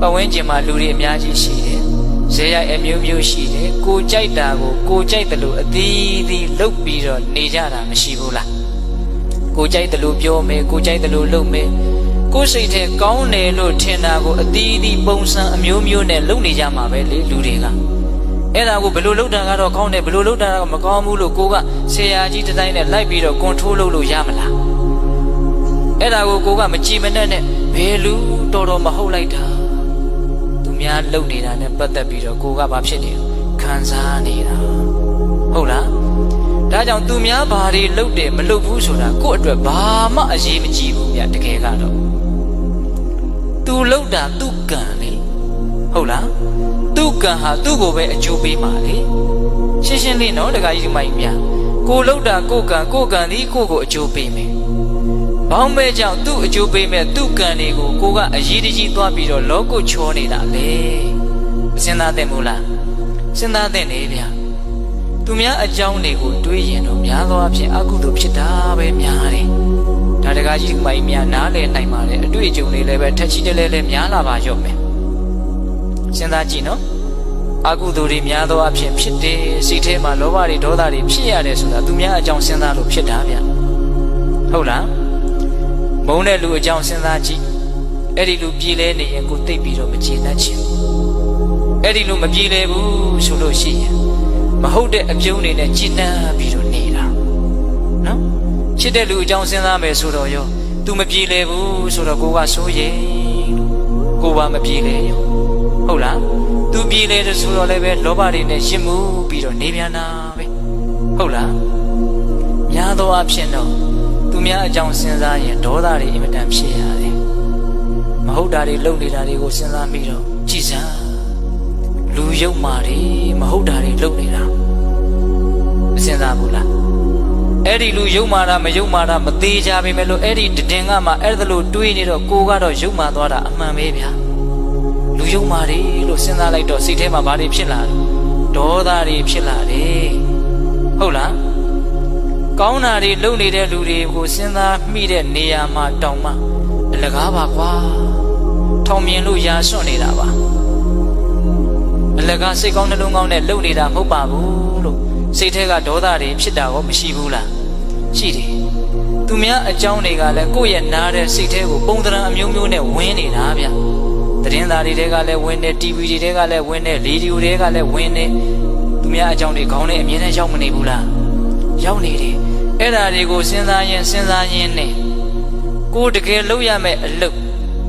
ပတ်ဝန်းကျင်မှာလူတွေအများကြီးရှိတယ်ဇေယျအမျိုးမျိုးရှိတယ်ကိုကြိုက်တာကိုကိုကြိုက်တယ်လို့အသီးသီးလှုပ်ပြီးတော့နေကြတာမရှိဘူးလားကိုကြိုက်တယ်လို့ပြောမယ်ကိုကြိုက်တယ်လို့လုပ်မယ်ကိုစိတ်ထဲကောင်းတယ်လို့ထင်တာကိုအသီးသီးပုံစံအမျိုးမျိုးနဲ့လုပ်နေကြမှာပဲလေလူတွေကအဲ့ဒါကိုဘယ်လိုလုပ်တာကတော့ကောင်းတယ်ဘယ်လိုလုပ်တာကမကောင်းဘူးလို့ကိုကဆရာကြီးတစ်တိုင်းနဲ့လိုက်ပြီးတော့ကွန်ထရိုးလုပ်လို့ရမလားအဲ့ဒါကိုကိုကမကြည်မနဲ့နဲ့ဘယ်လူတော်တော်မဟုတ်လိုက်တာသူ များလုံနေတာနဲ့ပတ်သက်ပြီးတော့ကိုကဘာဖြစ်နေလဲခံစားနေတာဟုတ်လားဒါကြောင့်သူများဘာတွေလုပ်တယ်မလုပ်ဘူးဆိုတာကို့အတွက်ဘာမှအရေးမကြီးဘူးမြတ်တကယ်ကတော့သူလုပ်တာသူ့ကံလေဟုတ်လားသူ့ကံဟာသူ့ကိုပဲအကျိုးပေးမှာလေရှင်းရှင်းလေးနော်တခါကြီးမိုက်မြကိုလုပ်တာကိုကံကိုကံဒီကိုကိုအကျိုးပေးမယ် ဘောင်းမဲကြောင့်သူ့အကျိုးပေးမဲ့သူ့ကံတွေကိုကိုကအရေးတကြီးသွားပြီးတော့လောကုတ်ချောနေတာလေမစင်သားတဲ့မို့လားစဉ်းစားတဲ့နေဗျာသူများအကြောင်းတွေကိုတွေးရင်တော့များသောအားဖြင့်အကုသိုလ်ဖြစ်တာပဲများတယ်ဒါတကားကြီးမိုင်းများနားလည်နိုင်ပါတယ်အတွေ့အကြုံတွေလည်းပဲထက်ချီတလဲလဲများလာပါရော့မယ်စဉ်းစားကြည့်နော်အကုသိုလ်တွေများသောအားဖြင့်ဖြစ်တယ်စိတ်ထဲမှာလောဘတွေဒေါသတွေဖြစ်ရတယ်ဆိုတာသူများအကြောင်းစဉ်းစားလို့ဖြစ်တာဗျဟုတ်လား မုန်းတဲ့လူအကြောင်းစဉ်းစားကြည့်အဲ့ဒီလူပြည်လဲနေရင်ကိုသိပ်ပြီးတော့မကျေနပ်ချင်ဘူးအဲ့ဒီလူမပြည်လဲဘူးဆိုလို့ရှိရင်မဟုတ်တဲ့အပြုံးတွေနဲ့ကြည်နပ်ပြီးတော့နေတာနော်ချစ်တဲ့လူအကြောင်းစဉ်းစားမယ်ဆိုတော့ရော तू မပြည်လဲဘူးဆိုတော့ကိုကစိုးရိမ်လို့ကိုပါမပြည်လဲရောဟုတ်လား तू ပြည်လဲတယ်ဆိုတော့လည်းပဲလောဘတွေနဲ့ရှင်းမှုပြီးတော့နေပြန်တာပဲဟုတ်လားများသောအားဖြင့်တော့ သူများအကြောင်းစဉ်းစားရင်ဒေါသတွေအင်မတန်ဖြစ်ရတယ်။မဟုတ်တာတွေလုပ်နေတာတွေကိုစဉ်းစားပြီးတော့ကြည်စမ်းလူယုံမာတွေမဟုတ်တာတွေလုပ်နေတာမစဉ်းစားဘူးလား။အဲ့ဒီလူယုံမာတာမယုံမာတာမသေးကြပေမဲ့လို့အဲ့ဒီတည်င်ကမှအဲ့ဒါလို့တွေးနေတော့ကိုကတော့ယုံမာသွားတာအမှန်ပဲဗျာ။လူယုံမာတွေလို့စဉ်းစားလိုက်တော့စိတ်ထဲမှာဘာတွေဖြစ်လာလဲ။ဒေါသတွေဖြစ်လာတယ်။ဟုတ်လား။ ကောင်းတာတွေလုပ်နေတဲ့လူတွေကိုစဉ်းစားမိတဲ့နေရာမှာတောင်မှအလကားပါကွာထောင်မြင်လို့ရာစွန့်နေတာပါအလကားစိတ်ကောင်းနှလုံးကောင်းနဲ့လုပ်နေတာမဟုတ်ပါဘူးလို့စိတ်ထဲကဒေါသတွေဖြစ်တာရောမရှိဘူးလားရှိတယ်သူများအကြောင်းတွေကလည်းကိုယ့်ရဲ့နားတဲ့စိတ်ထဲကိုပုံသဏ္ဍာန်အမျိုးမျိုးနဲ့ဝင်နေတာဗျသတင်းသားတွေတဲကလည်းဝင်တယ် TV တွေတဲကလည်းဝင်တယ်ရေဒီယိုတွေကလည်းဝင်တယ်သူများအကြောင်းတွေခေါင်းနဲ့အမြဲတမ်းရောက်မနေဘူးလားရောက်နေတယ် အဲ့ဓာတွေကိုစဉ်းစားရင်စဉ်းစားရင်နဲ့ကိုယ်တကယ်လုပ်ရမယ့်အလုပ်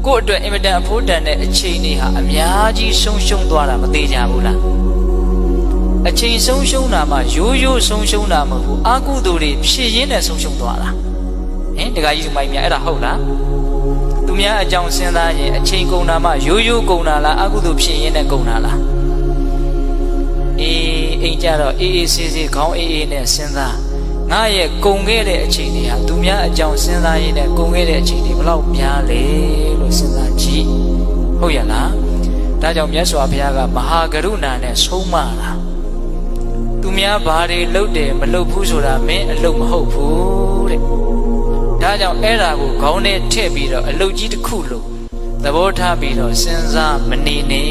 ကိုယ့်အတွက်အင်မတန်အဖို့တန်တဲ့အချိန်တွေဟာအများကြီးဆုံးရှုံးသွားတာမသေးကြဘူးလားအချိန်ဆုံးရှုံးတာမှရိုးရိုးဆုံးရှုံးတာမဟုတ်ဘူးအာကုသိုလ်တွေဖြည့်ရင်းနဲ့ဆုံးရှုံးသွားတာဟင်တခါကြီးမိုင်းများအဲ့ဒါဟုတ်လားသူများအကြောင်းစဉ်းစားရင်အချိန်ကုန်တာမှရိုးရိုးကုန်တာလားအာကုသိုလ်ဖြည့်ရင်းနဲ့ကုန်တာလားအေးအိမ်ကြတော့အေးအေးဆေးဆေးခေါင်းအေးအေးနဲ့စဉ်းစား ငါရဲ့ကုံခဲ့တဲ့အချိန်တွေဟာသူများအကြောင်းစဉ်းစားရင်းနဲ့ကုံခဲ့တဲ့အချိန်တွေဘယ်လောက်များလဲလို့စဉ်းစားကြည့်ဟုတ်ရလားဒါကြောင့်မြတ်စွာဘုရားကမဟာကရုဏာနဲ့ဆုံးမတာသူများဘာတွေလုပ်တယ်မလုပ်ဘူးဆိုတာမင်းအလုပ်မဟုတ်ဘူးတဲ့ဒါကြောင့်အဲ့ဒါကိုခေါင်းထဲထည့်ပြီးတော့အလုပ်ကြီးတစ်ခုလို့သဘောထားပြီးတော့စဉ်းစားမနေနဲ့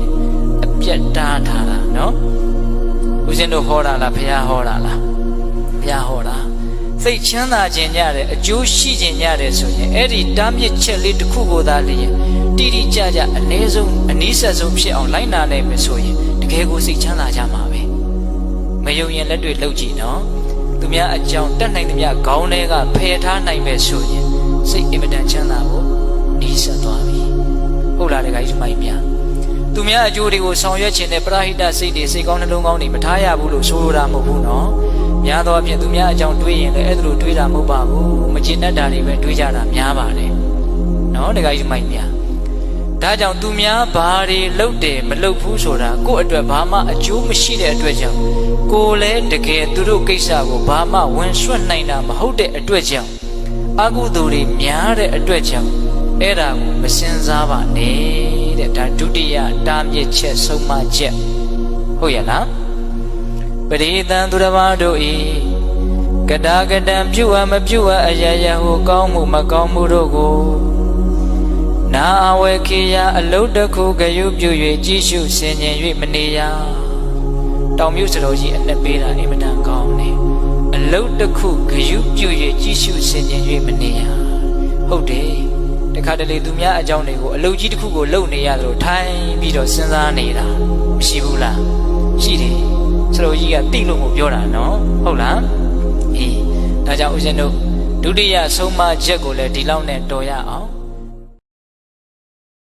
တဲ့အပြတ်တားထားတာနော်ဦးဇင်းတို့ဟောတာလားဘုရားဟောတာလား ဘုရားဟောတာစိတ်ချမ်းသာခြင်းညတဲ့အကျိုးရှိခြင်းညတဲ့ဆိုရင်အဲ့ဒီတားမြစ်ချက်လေးတစ်ခုကိုသာလျင်တိတိကျကျအ ਨੇ ဆုံးအနည်းဆက်ဆုံးဖြစ်အောင်လိုက်နာနိုင်မယ်ဆိုရင်တကယ်ကိုစိတ်ချမ်းသာကြမှာပဲမယုံရင်လက်တွေလှုပ်ကြည့်နော်သူများအကြောင်းတက်နိုင်သမျှခေါင်းထဲကဖယ်ထားနိုင်မယ်ဆိုရင်စိတ်အင်မတန်ချမ်းသာဖို့ဒီဆက်သွားပြီဟုတ်လားတခါကြီးမိုင်းများသူများအကျိုးတွေကိုဆောင်ရွက်ခြင်းနဲ့ပရဟိတစိတ်တွေစိတ်ကောင်းနှလုံးကောင်းတွေမထားရဘူးလို့ဆိုလိုတာမဟုတ်ဘူးနော် များသောအားဖြင့်သူများအကြောင်းတွေးရင်လည်းအဲ့ဒါလိုတွေးတာမဟုတ်ပါဘူးမကျေနပ်တာတွေပဲတွေးကြတာများပါတယ်နော်တခါကြီးမိုက်များဒါကြောင့်သူများဘာတွေလုပ်တယ်မလုပ်ဘူးဆိုတာကိုယ့်အတွက်ဘာမှအကျိုးမရှိတဲ့အတွက်ကြောင့်ကိုယ်လည်းတကယ်သူတို့ကိစ္စကိုဘာမှဝင်ဆွတ်နိုင်တာမဟုတ်တဲ့အတွက်ကြောင့်အကုသိုလ်တွေများတဲ့အတွက်ကြောင့်အဲ့ဒါကိုမစင်စားပါနဲ့တဲ့ဒါဒုတိယတားမြစ်ချက်ဆုံးမချက်ဟုတ်ရဲ့လား ပရိသံသူတစ်ပါးတို့ဤကတာကတံပြုအပ်မပြုအပ်အယယဟုကောင်းမှုမကောင်းမှုတို့ကိုနနာအဝေခေယအလုတ်တစ်ခုဂယုပြု၍ကြည်ရှုဆင်ញင်၍မနေရတောင်မြုပ်စတော်ကြီးအနှစ်ပေးတာအင်မတန်ကောင်းတယ်အလုတ်တစ်ခုဂယုပြု၍ကြည်ရှုဆင်ញင်၍မနေရဟုတ်တယ်တခါတလေသူများအကြောင်းတွေကိုအလုတ်ကြီးတစ်ခုကိုလုံနေရသလိုထိုင်ပြီးတော့စဉ်းစားနေတာမရှိဘူးလားရှိတယ် စတော်ကြီးကတိလို့ကိုပြောတာနော်ဟုတ်လားအေးဒါကြောင့်ဦးဇင်းတို့ဒုတိယဆုံးမချက်ကိုလည်းဒီလောက်နဲ့တော်ရအောင်